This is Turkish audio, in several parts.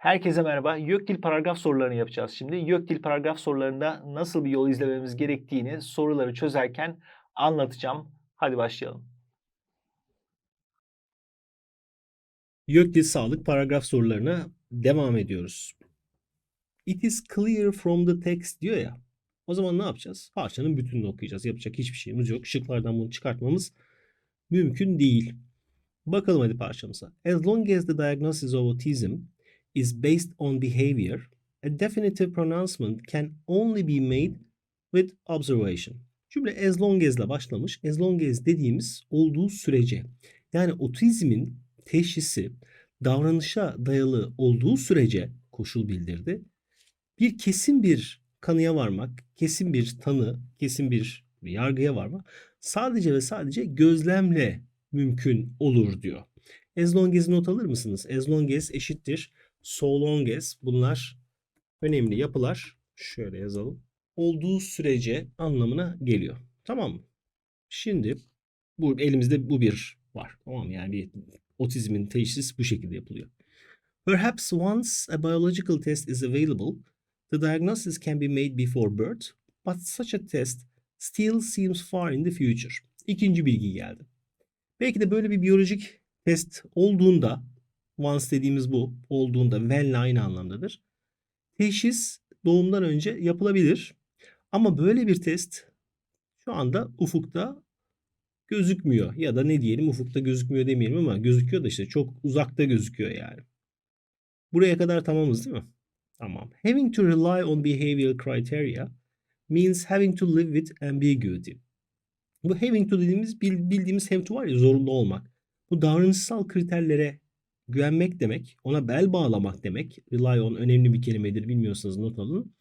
Herkese merhaba. YÖKDİL paragraf sorularını yapacağız şimdi. YÖKDİL paragraf sorularında nasıl bir yol izlememiz gerektiğini soruları çözerken anlatacağım. Hadi başlayalım. YÖKDİL sağlık paragraf sorularına devam ediyoruz. It is clear from the text diyor ya. O zaman ne yapacağız? Parçanın bütününü okuyacağız. Yapacak hiçbir şeyimiz yok. Şıklardan bunu çıkartmamız mümkün değil. Bakalım hadi parçamıza. As long as the diagnosis of autism is based on behavior, a definitive pronouncement can only be made with observation. Cümle as long as ile başlamış. As long as dediğimiz olduğu sürece. Yani otizmin teşhisi davranışa dayalı olduğu sürece koşul bildirdi. Bir kesin bir kanıya varmak, kesin bir tanı, kesin bir yargıya varmak sadece ve sadece gözlemle mümkün olur diyor. As long as not alır mısınız? As long as eşittir. So long as bunlar önemli yapılar. Şöyle yazalım. Olduğu sürece anlamına geliyor. Tamam mı? Şimdi bu elimizde bu bir var. Tamam? Yani otizmin teşhis bu şekilde yapılıyor. Perhaps once a biological test is available, the diagnosis can be made before birth, but such a test still seems far in the future. İkinci bilgi geldi. Belki de böyle bir biyolojik test olduğunda, once dediğimiz bu, olduğunda when'le aynı anlamdadır. Teşhis doğumdan önce yapılabilir. Ama böyle bir test şu anda ufukta gözükmüyor. Ya da ne diyelim ufukta gözükmüyor demeyelim ama gözüküyor da işte çok uzakta gözüküyor yani. Buraya kadar tamamız değil mi? Tamam. Having to rely on behavioral criteria means having to live with ambiguity. Bu having to dediğimiz bildiğimiz have to var ya zorunda olmak. Bu davranışsal kriterlere güvenmek demek, ona bel bağlamak demek. Rely on önemli bir kelimedir bilmiyorsanız not alın.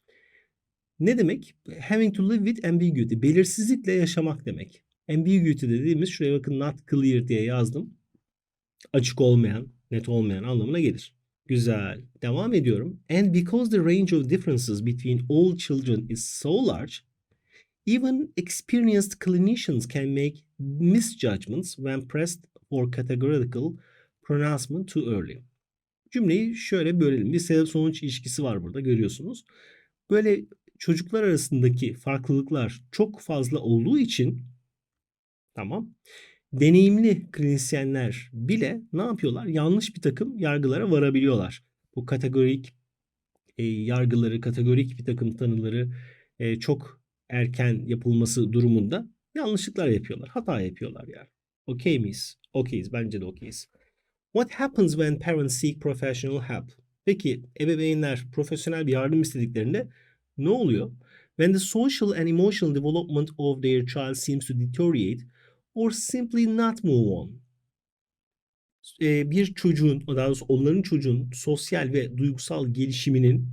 Ne demek? Having to live with ambiguity. Belirsizlikle yaşamak demek. Ambiguity dediğimiz şuraya bakın not clear diye yazdım. Açık olmayan, net olmayan anlamına gelir. Güzel. Devam ediyorum. And because the range of differences between all children is so large, even experienced clinicians can make misjudgments when pressed for categorical pronouncement too early. Cümleyi şöyle bölelim. Bir sebep sonuç ilişkisi var burada görüyorsunuz. Böyle çocuklar arasındaki farklılıklar çok fazla olduğu için tamam deneyimli klinisyenler bile ne yapıyorlar? Yanlış bir takım yargılara varabiliyorlar. Bu kategorik e, yargıları, kategorik bir takım tanıları e, çok erken yapılması durumunda yanlışlıklar yapıyorlar. Hata yapıyorlar yani. Okey miyiz? Okeyiz. Bence de okeyiz. What happens when parents seek professional help? Peki ebeveynler profesyonel bir yardım istediklerinde ne oluyor? When the social and emotional development of their child seems to deteriorate or simply not move on. Bir çocuğun, daha doğrusu onların çocuğun sosyal ve duygusal gelişiminin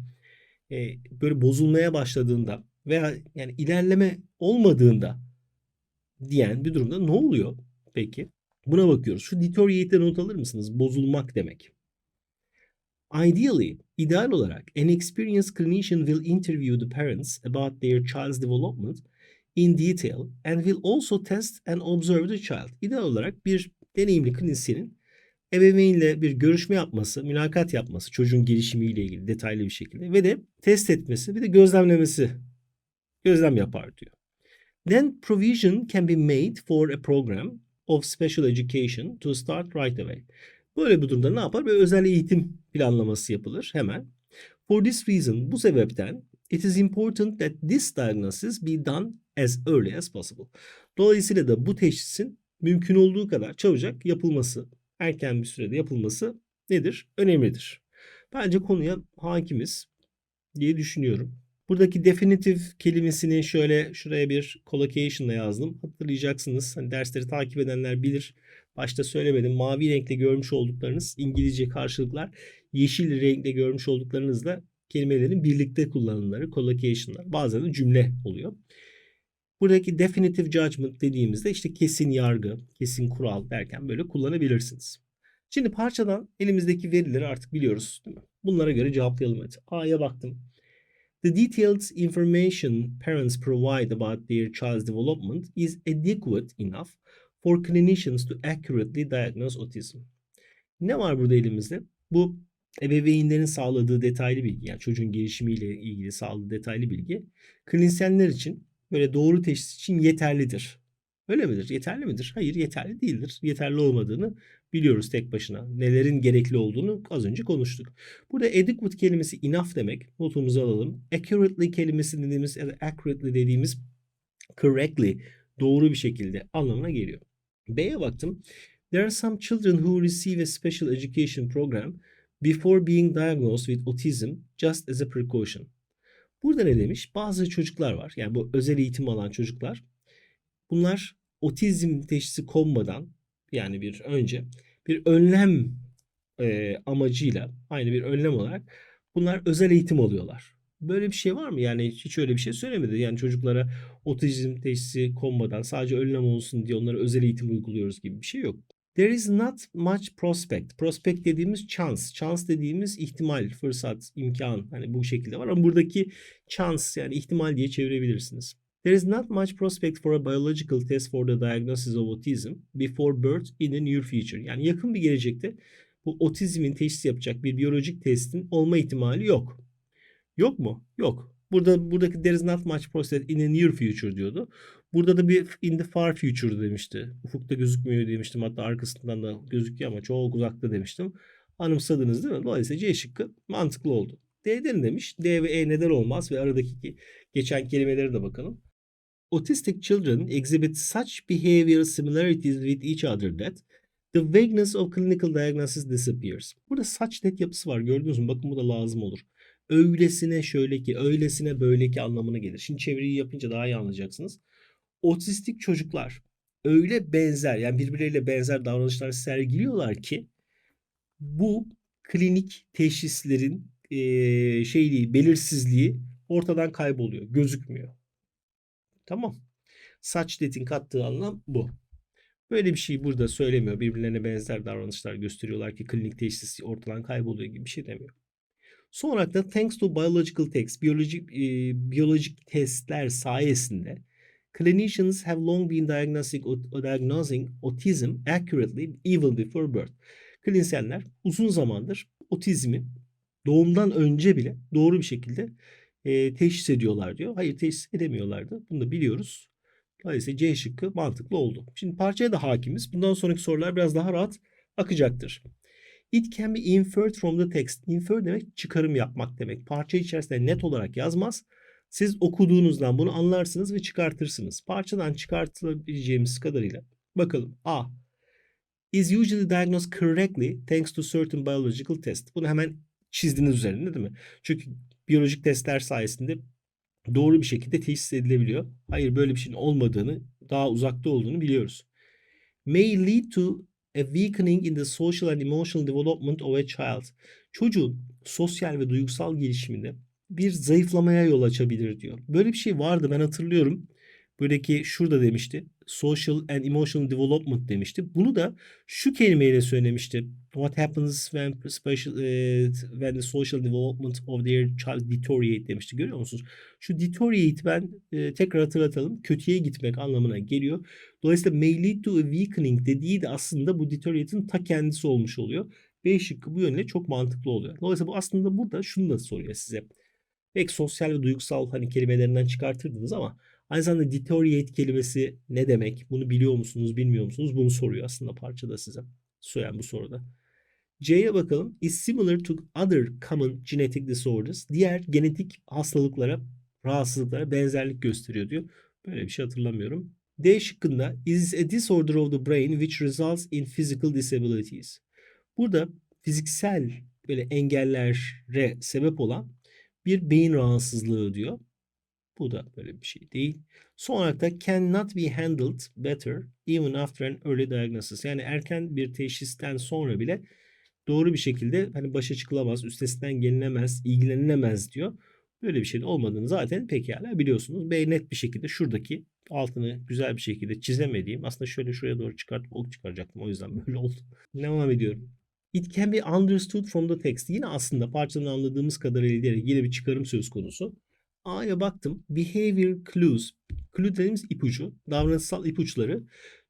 böyle bozulmaya başladığında veya yani ilerleme olmadığında diyen bir durumda ne oluyor peki? Buna bakıyoruz. Şu deteriorate'e not alır mısınız? Bozulmak demek. Ideally, ideal olarak an experienced clinician will interview the parents about their child's development in detail and will also test and observe the child. İdeal olarak bir deneyimli klinisyenin ebeveynle bir görüşme yapması, mülakat yapması çocuğun gelişimiyle ilgili detaylı bir şekilde ve de test etmesi bir de gözlemlemesi gözlem yapar diyor. Then provision can be made for a program of Special Education to start right away. Böyle bir durumda ne yapar? Böyle özel eğitim planlaması yapılır hemen. For this reason, bu sebepten it is important that this diagnosis be done as early as possible. Dolayısıyla da bu teşhisin mümkün olduğu kadar çabucak yapılması, erken bir sürede yapılması nedir? Önemlidir. Bence konuya hakimiz diye düşünüyorum. Buradaki definitive kelimesini şöyle şuraya bir collocation'la yazdım. Hatırlayacaksınız. Hani dersleri takip edenler bilir. Başta söylemedim. Mavi renkle görmüş olduklarınız İngilizce karşılıklar. Yeşil renkle görmüş olduklarınızla kelimelerin birlikte kullanımları collocation'lar. Bazen de cümle oluyor. Buradaki definitive judgment dediğimizde işte kesin yargı, kesin kural derken böyle kullanabilirsiniz. Şimdi parçadan elimizdeki verileri artık biliyoruz değil mi? Bunlara göre cevaplayalım hadi. A'ya baktım. The detailed information parents provide about their child's development is adequate enough for clinicians to accurately diagnose autism. Ne var burada elimizde? Bu ebeveynlerin sağladığı detaylı bilgi yani çocuğun gelişimiyle ilgili sağladığı detaylı bilgi klinisyenler için böyle doğru teşhis için yeterlidir. Öyle midir? Yeterli midir? Hayır yeterli değildir. Yeterli olmadığını biliyoruz tek başına. Nelerin gerekli olduğunu az önce konuştuk. Burada adequate kelimesi enough demek. Notumuzu alalım. Accurately kelimesi dediğimiz ya da accurately dediğimiz correctly doğru bir şekilde anlamına geliyor. B'ye baktım. There are some children who receive a special education program before being diagnosed with autism just as a precaution. Burada ne demiş? Bazı çocuklar var. Yani bu özel eğitim alan çocuklar. Bunlar otizm teşhisi konmadan yani bir önce bir önlem e, amacıyla aynı bir önlem olarak bunlar özel eğitim alıyorlar. Böyle bir şey var mı? Yani hiç öyle bir şey söylemedi. Yani çocuklara otizm teşhisi konmadan sadece önlem olsun diye onlara özel eğitim uyguluyoruz gibi bir şey yok. There is not much prospect. Prospect dediğimiz chance. Chance dediğimiz ihtimal, fırsat, imkan. Hani bu şekilde var ama buradaki chance yani ihtimal diye çevirebilirsiniz. There is not much prospect for a biological test for the diagnosis of autism before birth in the near future. Yani yakın bir gelecekte bu otizmin teşhisi yapacak bir biyolojik testin olma ihtimali yok. Yok mu? Yok. Burada buradaki there is not much prospect in the near future diyordu. Burada da bir in the far future demişti. Ufukta gözükmüyor demiştim. Hatta arkasından da gözüküyor ama çok uzakta demiştim. Anımsadınız değil mi? Dolayısıyla C şıkkı mantıklı oldu. D'den demiş. D ve E neden olmaz ve aradaki geçen kelimelere de bakalım. Autistic children exhibit such behavioral similarities with each other that the vagueness of clinical diagnosis disappears. Burada such that yapısı var gördünüz mü? Bakın bu da lazım olur. Öylesine şöyle ki, öylesine böyle ki anlamına gelir. Şimdi çeviriyi yapınca daha iyi anlayacaksınız. Otistik çocuklar öyle benzer yani birbirleriyle benzer davranışlar sergiliyorlar ki bu klinik teşhislerin e, şeyliği, belirsizliği ortadan kayboluyor, gözükmüyor. Tamam. Saç detin kattığı anlam bu. Böyle bir şey burada söylemiyor. Birbirlerine benzer davranışlar gösteriyorlar ki klinik teşhis ortadan kayboluyor gibi bir şey demiyor. Son olarak da thanks to biological tests, biyolojik e, biyolojik testler sayesinde clinicians have long been diagnosing, diagnosing autism accurately even before birth. Klinisyenler uzun zamandır otizmi doğumdan önce bile doğru bir şekilde e, teşhis ediyorlar diyor. Hayır teşhis edemiyorlardı. Bunu da biliyoruz. Dolayısıyla C şıkkı mantıklı oldu. Şimdi parçaya da hakimiz. Bundan sonraki sorular biraz daha rahat akacaktır. It can be inferred from the text. Infer demek çıkarım yapmak demek. Parça içerisinde net olarak yazmaz. Siz okuduğunuzdan bunu anlarsınız ve çıkartırsınız. Parçadan çıkartılabileceğimiz kadarıyla. Bakalım. A. Is usually diagnosed correctly thanks to certain biological test. Bunu hemen çizdiniz üzerinde değil mi? Çünkü biyolojik testler sayesinde doğru bir şekilde teşhis edilebiliyor. Hayır böyle bir şeyin olmadığını, daha uzakta olduğunu biliyoruz. May lead to a weakening in the social and emotional development of a child. Çocuğun sosyal ve duygusal gelişiminde bir zayıflamaya yol açabilir diyor. Böyle bir şey vardı ben hatırlıyorum. Böyleki şurada demişti. Social and emotional development demişti. Bunu da şu kelimeyle söylemişti. What happens when special uh, when the social development of their child deteriorate demişti. Görüyor musunuz? Şu deteriorate ben e, tekrar hatırlatalım. Kötüye gitmek anlamına geliyor. Dolayısıyla may lead to a weakening dediği de aslında bu deteriorate'in ta kendisi olmuş oluyor. B şıkkı bu yönde çok mantıklı oluyor. Dolayısıyla bu aslında burada şunu da soruyor size. Belki sosyal ve duygusal hani kelimelerinden çıkartırdınız ama aynı zamanda deteriorate kelimesi ne demek? Bunu biliyor musunuz, bilmiyor musunuz? Bunu soruyor aslında parçada size. Söyleyen bu soruda. C'ye bakalım. Is similar to other common genetic disorders. Diğer genetik hastalıklara, rahatsızlıklara benzerlik gösteriyor diyor. Böyle bir şey hatırlamıyorum. D şıkkında is a disorder of the brain which results in physical disabilities. Burada fiziksel böyle engellere sebep olan bir beyin rahatsızlığı diyor. Bu da böyle bir şey değil. Son olarak da cannot be handled better even after an early diagnosis. Yani erken bir teşhisten sonra bile doğru bir şekilde hani başa çıkılamaz, üstesinden gelinemez, ilgilenilemez diyor. Böyle bir şeyin olmadığını zaten pekala biliyorsunuz. B net bir şekilde şuradaki altını güzel bir şekilde çizemediğim aslında şöyle şuraya doğru çıkartıp ok çıkaracaktım. O yüzden böyle oldu. Devam ediyorum. It can be understood from the text. Yine aslında parçadan anladığımız kadarıyla yine bir çıkarım söz konusu. A'ya baktım. Behavior clues. Clue dediğimiz ipucu. Davranışsal ipuçları.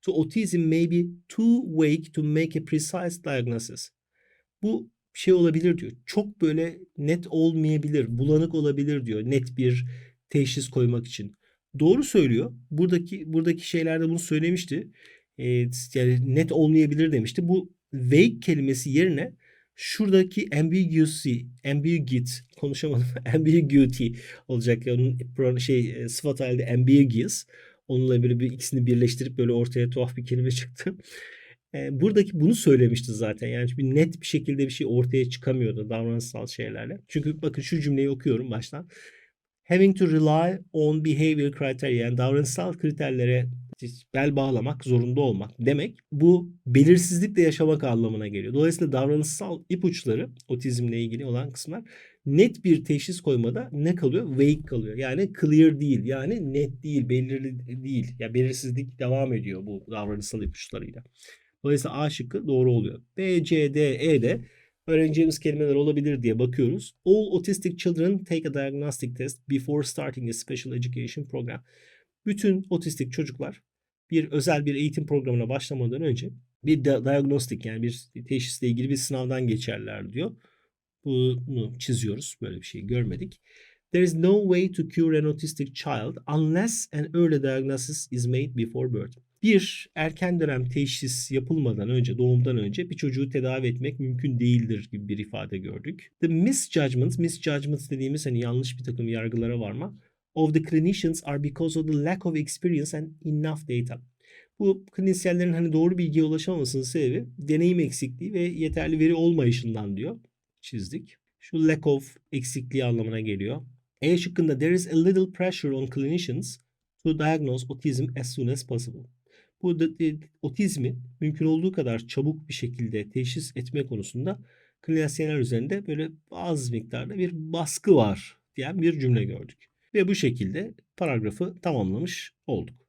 To autism may be too vague to make a precise diagnosis. Bu şey olabilir diyor. Çok böyle net olmayabilir, bulanık olabilir diyor. Net bir teşhis koymak için. Doğru söylüyor. Buradaki buradaki şeylerde bunu söylemişti. Ee, yani net olmayabilir demişti. Bu vague kelimesi yerine şuradaki ambiguity, ambiguity konuşamadım. ambiguity olacak. Onun pro- şey e, sıfat halinde ambiguous. Onunla böyle bir ikisini birleştirip böyle ortaya tuhaf bir kelime çıktı. E, buradaki bunu söylemişti zaten. Yani bir net bir şekilde bir şey ortaya çıkamıyordu davranışsal şeylerle. Çünkü bakın şu cümleyi okuyorum baştan. Having to rely on behavior criteria yani davranışsal kriterlere bel bağlamak zorunda olmak demek bu belirsizlikle yaşamak anlamına geliyor. Dolayısıyla davranışsal ipuçları otizmle ilgili olan kısımlar net bir teşhis koymada ne kalıyor? Vague kalıyor. Yani clear değil. Yani net değil, belirli değil. Ya yani belirsizlik devam ediyor bu davranışsal ipuçlarıyla. Dolayısıyla A şıkkı doğru oluyor. B, C, D, E de öğreneceğimiz kelimeler olabilir diye bakıyoruz. All autistic children take a diagnostic test before starting a special education program. Bütün otistik çocuklar bir özel bir eğitim programına başlamadan önce bir diagnostik yani bir teşhisle ilgili bir sınavdan geçerler diyor. Bunu çiziyoruz. Böyle bir şey görmedik. There is no way to cure an autistic child unless an early diagnosis is made before birth. Bir erken dönem teşhis yapılmadan önce, doğumdan önce bir çocuğu tedavi etmek mümkün değildir gibi bir ifade gördük. The misjudgments, misjudgments dediğimiz hani yanlış bir takım yargılara varma of the clinicians are because of the lack of experience and enough data. Bu klinisyenlerin hani doğru bilgiye ulaşamamasının sebebi deneyim eksikliği ve yeterli veri olmayışından diyor. Çizdik. Şu lack of eksikliği anlamına geliyor. E şıkkında there is a little pressure on clinicians to diagnose autism as soon as possible. Bu de, otizmi mümkün olduğu kadar çabuk bir şekilde teşhis etme konusunda klinisyenler üzerinde böyle az miktarda bir baskı var diyen bir cümle gördük. Ve bu şekilde paragrafı tamamlamış olduk.